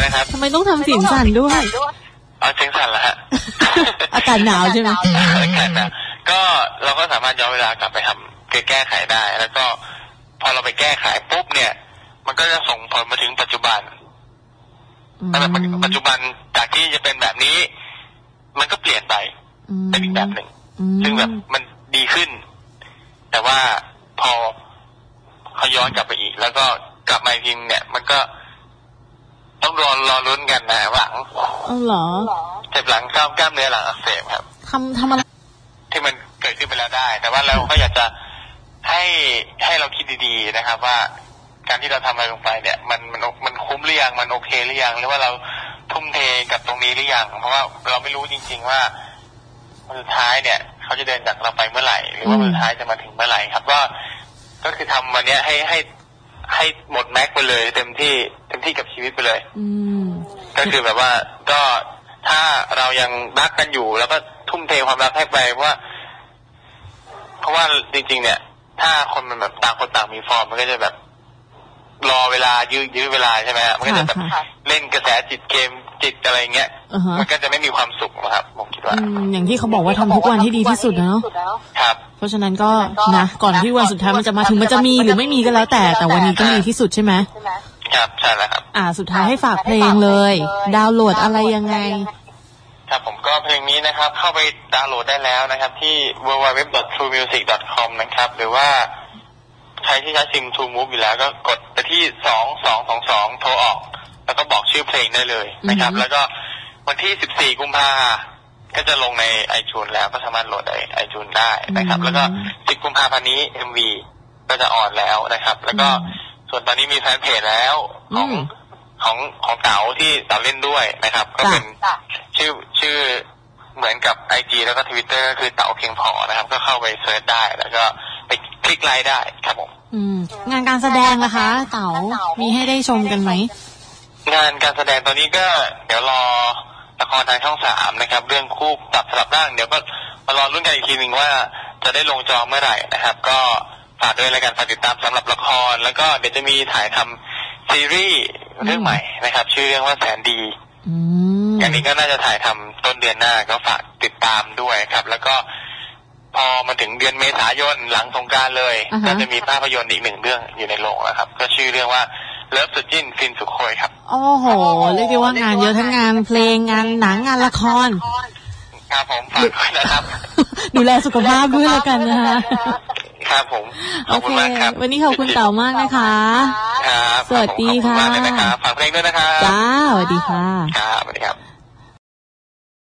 นะครับทำไมต้องทำเสียงสั่นด้วยเอาเสียงสั่นละฮะ อากาศหนาวใช่ไหมอากาศหนาวก็เราก็สามารถย้อนเวลากลับไปทำคือแก้ไขได้ แล้วก็พอเราไปแก้ไขปุ๊บเนี่ย มันก็จะส่งผลมาถึงปัจจุบันอืมแล้วแบบปัจจุบันจากที่จะเป็นแบบนี้ มันก็เปลี่ยนไปอืมเป็นอีกแบบหนึ่งอืมซึ่งแบบมันดีขึ้น แต่ว่าพอเขาย้อนกลับไปอีก แล้วก็กลับมาอีกทีเนี่ย มันก็ต้อง รอรอลุ้นกันนะหลังเอาเหรอเจ็บหลังกล้ามกล้ามเนื้อหลังอักเสบครับทำทำอะไรที่มันเกิดขึ้นไปแล้วได้ แต่ว่าเราก็อยากจะให้ให้เราคิดดีๆนะครับ ว่าการที่เราทำอะไรลงไปเนี่ย มันมันมันคุ้มหรือยังมันโอเคหรือยังหรือว่าเราทุ่มเทกับตรงนี้หรือยังเพราะว่าเราไม่รู้จริง ๆว่าวันสุดท้ายเนี่ย เขาจะเดินจากเราไปเมื่อไหร่ หรือว่าวันสุดท้ายจะมาถึงเมื่อไหร่ครับ ก็ก็คือทำวันเนี้ยให้ให้ให้หมดแม็กซ์ไปเลยเต็มที่เต็ มที่กับชีวิตไปเลย อืม ก็คือแบบว่าก็ถ้าเรายังรักกันอยู่ แล้วก็ทุ่มเทความรักให้ไปเพราะว่า เพราะว่าจริง ๆ เนี่ย ถ้าคนมันแบบต่างคนต่างมีฟอร์มมันก็จะแบบ รอเวลายื้อยื้อเวลาใช่ไหมฮะมันก็จะแบบค่ะเล่นกระแสจิตเกมจิตอะไรเงี้ยอ่าฮะมันก็จะไม่มีความสุขนะครับผมคิดว่าอืมอย่างที่เขาบอกว่าทำทุกวันให้ดีที่สุดนะเนาะครับ เพราะฉะนั้นก็นะก่อนที่วันสุดท้ายมันจะมาถึงมันจะมีหรือไม่มีก็แล้วแต่แต่วันนี้ต้องดีที่สุดใช่ไหม ครับใช่แล้วครับ อ่า สุดท้ายให้ฝากเพลงเลย ดาวน์โหลดอะไรยังไง ครับผมก็เพลงนี้นะครับ เข้าไปดาวน์โหลดได้แล้วนะครับ ที่ www.truemusic.com นะครับ หรือว่าใครที่ใช้ซิม True Move อยู่แล้วก็กดไปที่สองสองสองสองโทรออก แล้วก็บอกชื่อเพลงได้เลยนะครับอือฮึแล้วก็วันที่สิบสี่กุมภาก็จะลงใน iTunes แล้วก็สามารถโหลดใน iTunes ได้นะครับ แล้วก็สิบกุมภาพันธ์นี้ MV ก็จะออนแล้วนะครับ แล้วก็ ส่วนตอนนี้มีแฟนเพจแล้วของอืมของของเต๋าที่เต๋าเล่นด้วยนะครับ ก็เป็นชื่อชื่อเหมือนกับไอจแล้วก็ทวิตเตอร์ก็คือเต๋าเพียงพอนะครับ ก็เข้าไปเซิร์ชได้แล้วก็ไปคลิกไลค์ได้ครับผมอืมงานการแสดงนะคะ เต๋ามีให้ได้ชมกันไหม งานการแสดงตอนนี้ก็เดี๋ยวรอละครทางช่องสามนะครับ เรื่องคู่ปรับสลับร่างเดี๋ยวก็มารอรุ่นกันอีกทีหนึ่งว่าจะได้ลงจอเมื่อไหร่นะครับ ก็ ฝากด้วยรายการฝากติดตามสำหรับละคร แล้วก็เดี๋ยวจะมีถ่ายทำซีรีส์เรื่องใหม่นะครับ ชื่อเรื่องว่าแสนดีอืมอย่างนี้ก็น่าจะถ่ายทำต้นเดือนหน้าก็ฝากติดตามด้วยครับ แล้วก็พอมาถึงเดือนเมษายนหลังสงกรารเลยอ่าฮะก็จะมีภาพยนตร์อีกหนึ่งเรื่องอยู่ในโรงแล้วครับ ก็ชื่อเรื่องว่าเลิฟสุดจิ้นฟินสุดโคยครับ โอ้โห เรียกได้ว่างานเยอะทั้งงานเพลงงานหนังงานละคร ครับผมฝากด้วยนะครับ ดูแลสุขภาพด้วยแล้วกันนะคะ ครับผมขโออบคุเคณมากครับวันนี้ขอบคุณเต๋ามากนะคะครับสวัสดีขอบณมากเลยค่ะนะครับฝากเพลงด้วยนะครับจ้าสวัสดีค่ะครับสวัสดีครับ